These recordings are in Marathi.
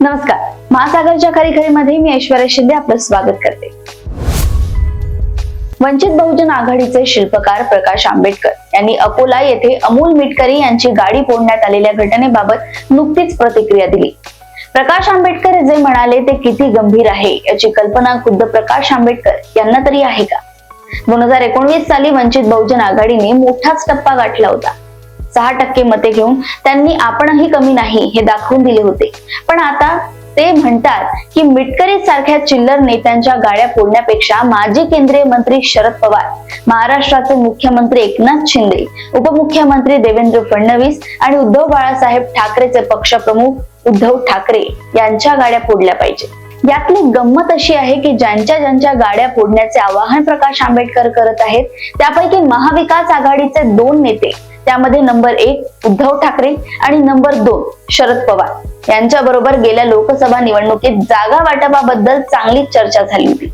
नमस्कार. महासागरच्या खरीखरीमध्ये मी ऐश्वर्या शिंदे आपलं स्वागत करते. वंचित बहुजन आघाडीचे शिल्पकार प्रकाश आंबेडकर यांनी अकोला येथे अमोल मिटकरी यांची गाडी फोडण्यात आलेल्या घटनेबाबत नुकतीच प्रतिक्रिया दिली. प्रकाश आंबेडकर जे म्हणाले ते किती गंभीर आहे याची कल्पना खुद्द प्रकाश आंबेडकर यांना तरी आहे का? दोन हजार एकोणवीस साली वंचित बहुजन आघाडीने मोठाच टप्पा गाठला होता. सहा टक्के मते घेऊन त्यांनी आपणही कमी नाही हे दाखवून दिले होते. पण आता ते म्हणतात की मिटकरी सारख्या चिल्लर नेत्यांच्या गाड्या फोडण्यापेक्षा माजी केंद्रीय मंत्री शरद पवार महाराष्ट्राचे मुख्यमंत्री एकनाथ शिंदे उपमुख्यमंत्री देवेंद्र फडणवीस आणि उद्धव बाळासाहेब ठाकरेचे पक्षप्रमुख उद्धव ठाकरे यांच्या गाड्या फोडल्या पाहिजे. यातली गंमत अशी आहे की ज्यांच्या ज्यांच्या गाड्या फोडण्याचे आवाहन प्रकाश आंबेडकर करत आहेत त्यापैकी महाविकास आघाडीचे दोन नेते त्यामध्ये नंबर एक उद्धव ठाकरे आणि नंबर दोन शरद पवार. यांच्या बरोबर गेल्या लोकसभा निवडणुकीत जागा वाटपाबद्दल चांगली चर्चा झाली होती.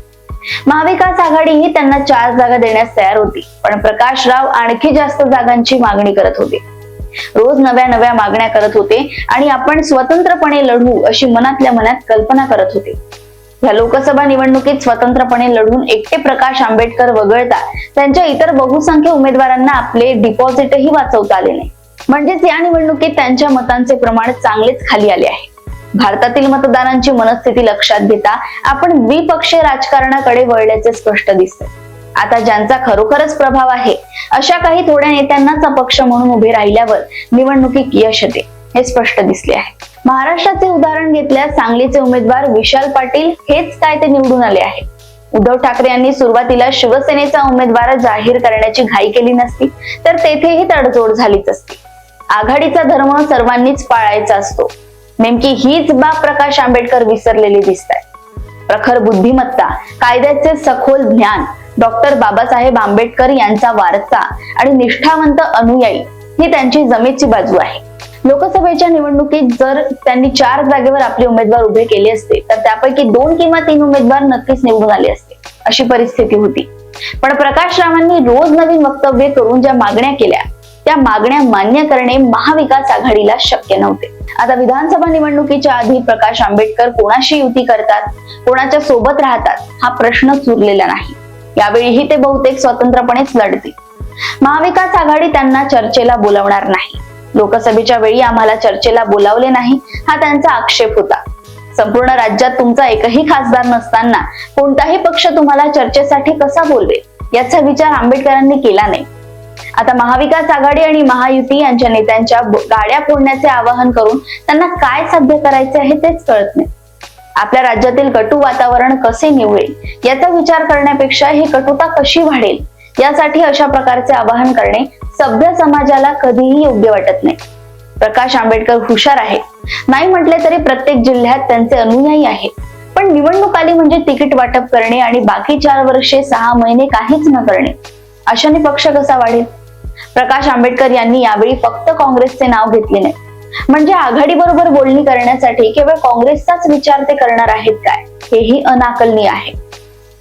महाविकास आघाडी ही त्यांना चार जागा देण्यास तयार होती पण प्रकाश राव आणखी जास्त जागांची मागणी करत होते. रोज नव्या नव्या मागण्या करत होते आणि आपण स्वतंत्रपणे लढू अशी मनातल्या मनात कल्पना करत होते. या लोकसभा निवडणुकीत स्वतंत्रपणे लढून एकटे प्रकाश आंबेडकर वगळता त्यांच्या इतर बहुसंख्य उमेदवारांना आपले डिपॉझिटही वाचवता आले नाही. म्हणजेच या निवडणुकीत त्यांच्या मतांचे प्रमाण चांगलेच खाली आले आहे. भारतातील मतदारांची मनस्थिती लक्षात घेता आपण द्विपक्षीय राजकारणाकडे वळल्याचे स्पष्ट दिसते. आता ज्यांचा खरोखरच प्रभाव आहे अशा काही थोड्या नेत्यांनाच अपक्ष म्हणून उभे राहिल्यावर निवडणुकीत यश येते हे स्पष्ट दिसले आहे. महाराष्ट्राचे उदाहरण घेतल्यास सांगलीचे उमेदवार विशाल पाटील हेच काय ते निवडून आले आहे उद्धव ठाकरे यांनी सुरुवातीला शिवसेनेचा उमेदवार जाहीर करण्याची घाई केली नसती तर तेथेही तडजोड झालीच असती. आघाडीचा धर्म सर्वांनीच पाळायचा असतो. नेमकी हीच बाब प्रकाश आंबेडकर विसरलेली दिसत आहे प्रखर बुद्धिमत्ता कायद्याचे सखोल ज्ञान डॉक्टर बाबासाहेब आंबेडकर यांचा वारसा आणि निष्ठावंत अनुयायी ही त्यांची जमेची बाजू आहे. लोकसभेच्या निवडणुकीत जर त्यांनी चार जागेवर आपले उमेदवार उभे केले असते तर त्यापैकी दोन किंवा तीन उमेदवार नक्कीच निवडून आले असते अशी परिस्थिती होती. पण प्रकाश रावांनी रोज नवीन वक्तव्य करून ज्या मागण्या केल्या त्या मागण्या मान्य करणे महाविकास आघाडीला शक्य नव्हते. आता विधानसभा निवडणुकीच्या आधी प्रकाश आंबेडकर कोणाशी युती करतात कोणाच्या सोबत राहतात हा प्रश्नच उरलेला नाही. यावेळीही ते बहुतेक स्वतंत्रपणेच लढतील. महाविकास आघाडी त्यांना चर्चेला बोलवणार नाही. लोकसभेच्या वेळी आम्हाला चर्चेला बोलावले नाही हा त्यांचा आक्षेप होता. संपूर्ण राज्यात तुमचा एकही खासदार नसताना कोणताही पक्ष तुम्हाला चर्चेसाठी कसा बोलवेल याचा विचार आंबेडकरांनी केला नाही. आता महाविकास आघाडी आणि महायुती यांच्या नेत्यांच्या गाड्या फोडण्याचे आवाहन करून त्यांना काय साध्य करायचे आहे तेच कळत नाही. आपल्या राज्यातील कटू वातावरण कसे निवळेल याचा विचार करण्यापेक्षा ही कटुता कशी वाढेल यासाठी अशा प्रकारचे आवाहन करणे सभ्य समाजाला कधीही योग्य वाटत नाही. प्रकाश आंबेडकर हुशार आहे नाही म्हटले तरी प्रत्येक जिल्ह्यात त्यांचे अनुयायी आहेत. पण निवडणूक आली म्हणजे तिकीट वाटप करणे आणि बाकी चार वर्षे सहा महिने काहीच न करणे अशाने पक्ष कसा वाढेल? प्रकाश आंबेडकर यांनी यावेळी फक्त काँग्रेसचे नाव घेतले नाही. म्हणजे आघाडी बरोबर बोलणी करण्यासाठी केवळ काँग्रेसचाच विचार ते करणार आहेत काय? हेही अनाकलनीय आहे.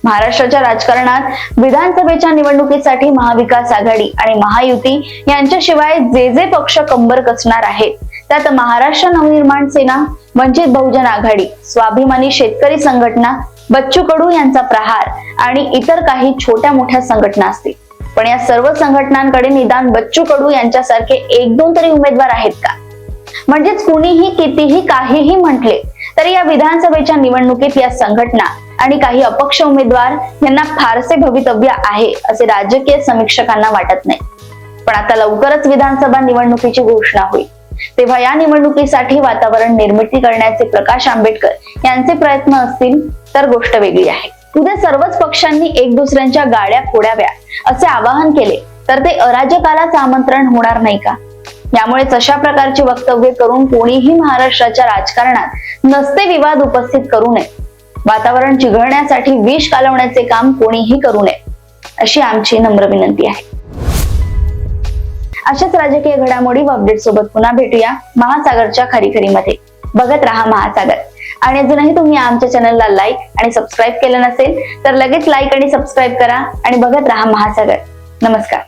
महाराष्ट्राच्या राजकारणात विधानसभेच्या निवडणुकीसाठी महाविकास आघाडी आणि महायुती यांच्याशिवाय जे जे पक्ष कंबर कसणार आहेत त्यात महाराष्ट्र नवनिर्माण सेना वंचित बहुजन आघाडी स्वाभिमानी शेतकरी संघटना बच्चू कडू यांचा प्रहार आणि इतर काही छोट्या मोठ्या संघटना असतील. पण या सर्व संघटनांकडे निदान बच्चू कडू यांच्यासारखे एक दोन तरी उमेदवार आहेत का? म्हणजेच कुणीही कितीही काहीही म्हटले तरी या विधानसभेच्या निवडणुकीत या संघटना आणि काही अपक्ष उमेदवार यांना फारसे भवितव्य आहे असे राजकीय समीक्षकांना वाटत नाही. पण आता लवकरच विधानसभा निवडणुकीची घोषणा होईल. तेव्हा या निवडणुकीसाठी वातावरण निर्मिती करण्याचे प्रकाश आंबेडकर यांचे प्रयत्न असतील तर गोष्ट वेगळी आहे. उद्या सर्वच पक्षांनी एक दुसऱ्यांच्या गाड्या फोडाव्या असे आवाहन केले तर ते अराजकालाच आमंत्रण होणार नाही का? यामुळेच अशा प्रकारची वक्तव्य करून कोणीही महाराष्ट्राच्या राजकारणात नसते विवाद उपस्थित करू नये. वातावरण चिघळण्यासाठी विष कालवण्याचे काम कोणीही करू नये अशी आमची नम्र विनंती आहे. अशाच राजकीय घडामोडी व अपडेट सोबत पुन्हा भेटूया महासागरच्या खरीखरीमध्ये. बघत राहा महासागर. आणि अजूनही तुम्ही आमच्या चॅनलला लाईक आणि सबस्क्राईब केलं नसेल तर लगेच लाईक आणि सबस्क्राईब करा आणि बघत राहा महासागर. नमस्कार.